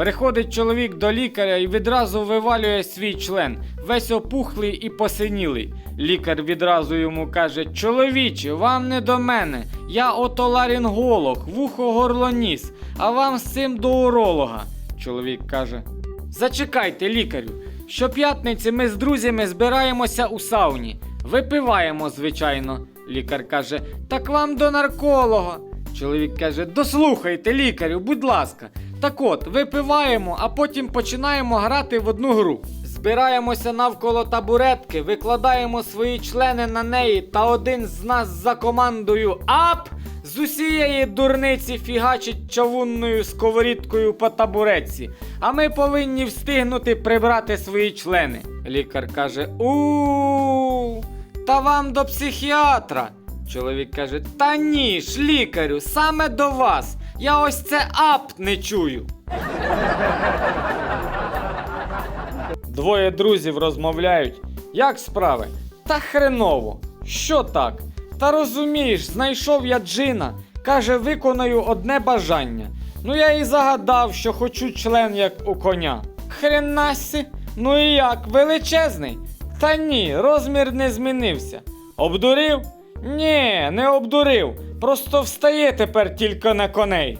Приходить чоловік до лікаря і відразу вивалює свій член, весь опухлий і посинілий. Лікар відразу йому каже: Чоловіче, вам не до мене. Я отоларінголог, вухо горло ніс, а вам з цим до уролога. Чоловік каже: Зачекайте, лікарю. Щоп'ятниці ми з друзями збираємося у сауні. Випиваємо, звичайно. Лікар каже: Так вам до нарколога. Чоловік каже: Дослухайте, лікарю, будь ласка. Так от, випиваємо, а потім починаємо грати в одну гру. Збираємося навколо табуретки, викладаємо свої члени на неї, та один з нас за командою АП з усієї дурниці фігачить чавунною сковорідкою по табуретці. А ми повинні встигнути прибрати свої члени. Лікар каже: у та вам до психіатра. Чоловік каже: Та ні ж, лікарю, саме до вас. Я ось це ап не чую. Двоє друзів розмовляють. Як справи? Та хреново. Що так? Та розумієш, знайшов я джина. Каже, виконаю одне бажання. Ну я і загадав, що хочу член як у коня. Хренасі, ну і як, величезний? Та ні, розмір не змінився. Обдурив? Ні, не обдурив. Просто встає тепер тільки на коней.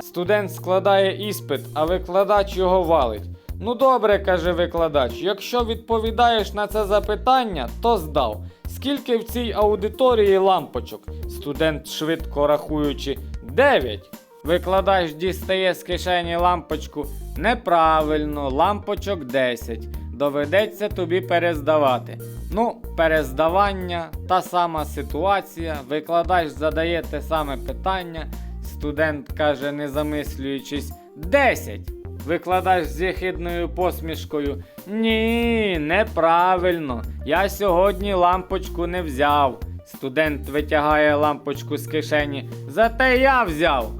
Студент складає іспит, а викладач його валить. Ну добре, каже викладач, якщо відповідаєш на це запитання, то здав. Скільки в цій аудиторії лампочок? Студент швидко рахуючи 9. Викладач дістає з кишені лампочку. Неправильно, лампочок 10. Доведеться тобі перездавати. Ну, перездавання, та сама ситуація. Викладач задає те саме питання. Студент каже, не замислюючись, 10. Викладач з єхидною посмішкою. Ні, неправильно. Я сьогодні лампочку не взяв. Студент витягає лампочку з кишені. Зате я взяв.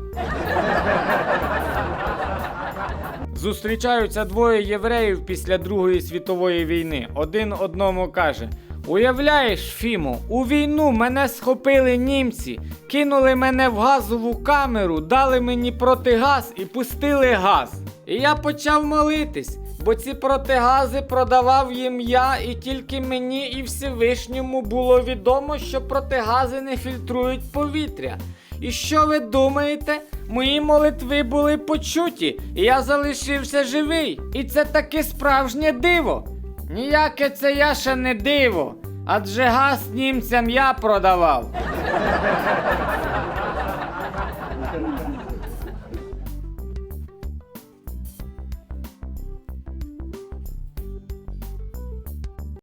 Зустрічаються двоє євреїв після Другої світової війни. Один одному каже: Уявляєш, Фімо, у війну мене схопили німці, кинули мене в газову камеру, дали мені протигаз і пустили газ. І я почав молитись, бо ці протигази продавав їм я, і тільки мені і Всевишньому було відомо, що протигази не фільтрують повітря. І що ви думаєте? Мої молитви були почуті, і я залишився живий. І це таке справжнє диво. Ніяке це я ще не диво, адже газ німцям я продавав.